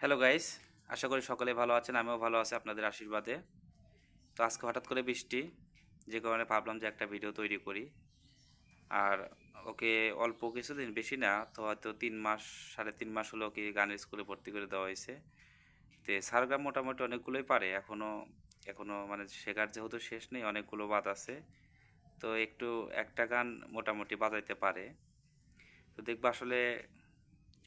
Hello guys আশা করি সকলে ভালো আছেন, আমিও ভালো আছি আপনাদের আশীর্বাদে। তো আজকে হঠাৎ করে বৃষ্টি, যে কারণে ভাবলাম যে একটা ভিডিও তৈরি করি। আর ওকে অল্প কিছুদিন, বেশি না, তো হয়তো তিন মাস, সাড়ে তিন মাস হলো ওকে গানের স্কুলে ভর্তি করে দেওয়া হয়েছে। তো সারগাম মোটামুটি অনেকগুলোই পারে এখনও এখনও মানে শেখার যেহেতু শেষ নেই, অনেকগুলো বাদ আছে। তো একটু একটা গান মোটামুটি বাজাইতে পারে। তো দেখব আসলে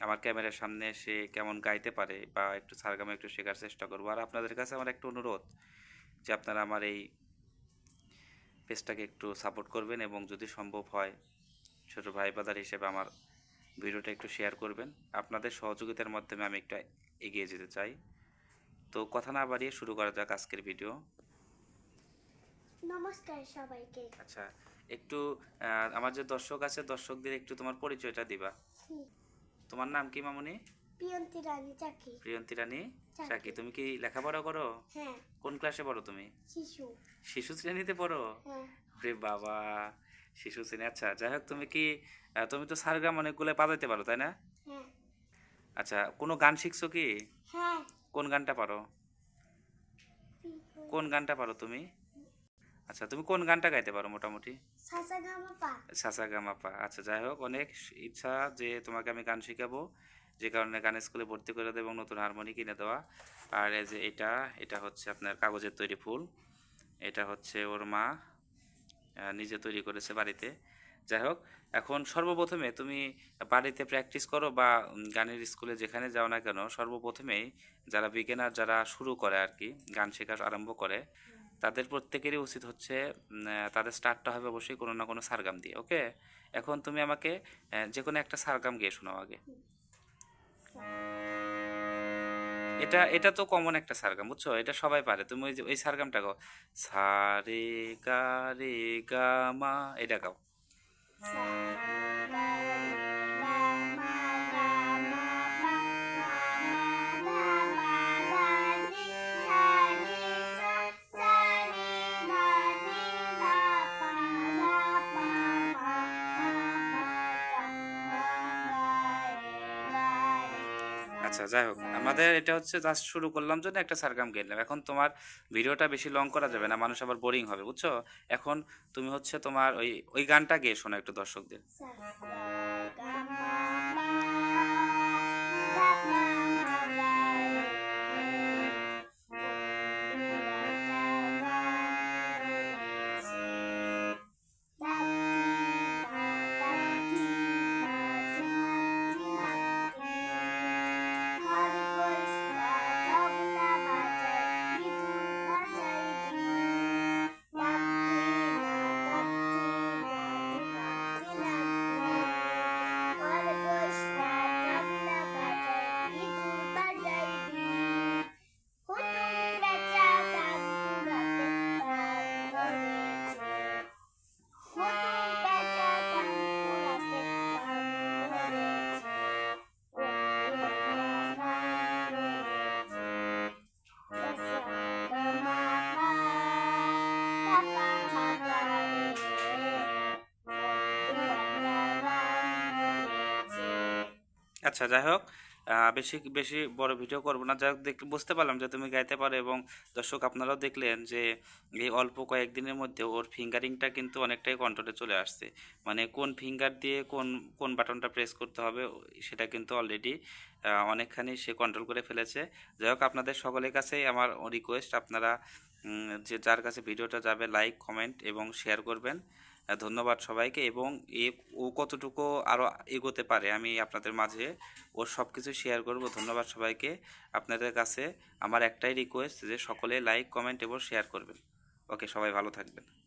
আমার ক্যামেরার সামনে এসে কেমন গাইতে পারে বা একটু সারগামে একটু শেখার চেষ্টা করব। আর আপনাদের কাছে আমার একটা অনুরোধ যে আপনারা আমার এই পেজটাকে একটু সাপোর্ট করবেন এবং যদি সম্ভব হয় ছোটো ভাই বাদার হিসেবে আমার ভিডিওটা একটু শেয়ার করবেন। আপনাদের সহযোগিতার মাধ্যমে আমি একটু এগিয়ে যেতে চাই। তো কথা না বাড়িয়ে শুরু করা যাক আজকের ভিডিও। নমস্কার সবাইকে। আচ্ছা একটু আমার যে দর্শক আছে দর্শকদের একটু তোমার পরিচয়টা দিবা। তোমার নাম কি মামনি? প্রিয়ন্তী রানী চাকি। প্রিয়ন্তী রানী চাকি। তুমি কি লেখাপড়া করো? হ্যাঁ। কোন ক্লাসে পড়ো তুমি? শিশু। শিশু শ্রেণীতে পড়ো? হ্যাঁ। রে বাবা শিশু শ্রেণি আচ্ছা যাই হোক তুমি কি তুমি তো সারগাম অনেকগুলো বাজাইতে পারো তাই না? হ্যাঁ। আচ্ছা কোনো গান শিখছো কি? হ্যাঁ। কোন গানটা পারো? কোন গানটা পারো তুমি? আচ্ছা তুমি কোন গানটা গাইতে পারো মোটামুটি? সাসা গামাপা আচ্ছা যাই হোক অনেক ইচ্ছা যে তোমাকে আমি গান শেখাবো। যে কারণে গান স্কুলে ভর্তি করে দেবো এবং নতুন হারমোনি কিনে দেওয়া। আর এই যে এটা এটা হচ্ছে আপনার কাগজের তৈরি ফুল। এটা হচ্ছে ওর মা নিজে তৈরি করেছে বাড়িতে। যাই হোক এখন সর্বপ্রথমে তুমি বাড়িতে প্র্যাকটিস করো বা গানের স্কুলে যেখানে যাও না কেন সর্বপ্রথমেই যারা বিগিনার যারা শুরু করে আর কি গান শেখা আরম্ভ করে তাদের প্রত্যেকেরই উচিত হচ্ছে তাদের স্টার্টটা হবে অবশ্যই কোনো না কোনো সারগাম দিয়ে, ওকে? এখন তুমি আমাকে যে কোনো একটা সারগাম গিয়ে শোনাও আগে। এটা এটা তো কমন একটা সারগাম, বুঝছ? এটা সবাই পারে। তুমি ওই ওই সারগামটা গাও। সা রে গা রে গা, মা, এটা গাও। আচ্ছা যাই হোক। আমাদের এটা হচ্ছে জাস্ট শুরু করলাম জন্য একটা সারগাম গেলাম এখন তোমার ভিডিওটা বেশি লং করা যাবে না, মানুষ আবার বোরিং হবে, বুঝছ? এখন তুমি হচ্ছে তোমার ওই ওই গানটা গেয়ে শোনো একটু দর্শকদের। আচ্ছা যাই হোক বেশি বেশি বড় ভিডিও করব না। যাই হোক দেখ বুঝতে পারলাম যে তুমি গাইতে পারো এবং দর্শক আপনারাও দেখলেন যে এই অল্প কয়েকদিনের মধ্যে ওর ফিঙ্গারিংটা কিন্তু অনেকটাই কন্ট্রোলে চলে আসছে। মানে কোন ফিঙ্গার দিয়ে কোন কোন বাটনটা প্রেস করতে হবে, সেটা কিন্তু অলরেডি অনেকখানি সে কন্ট্রোল করে ফেলেছে। যাই হোক, আপনাদের সকলের কাছেই আমার রিকোয়েস্ট আপনারা যে যার কাছে ভিডিওটা যাবে লাইক কমেন্ট এবং শেয়ার করবেন। ধন্যবাদ সবাইকে এবং এ, ও কতটুকু আরও এগোতে পারে আমি আপনাদের মাঝে ওর সব কিছু শেয়ার করব। ধন্যবাদ সবাইকে। আপনাদের কাছে আমার একটাই রিকোয়েস্ট যে সকলে লাইক কমেন্ট এবং শেয়ার করবেন। ওকে সবাই ভালো থাকবেন।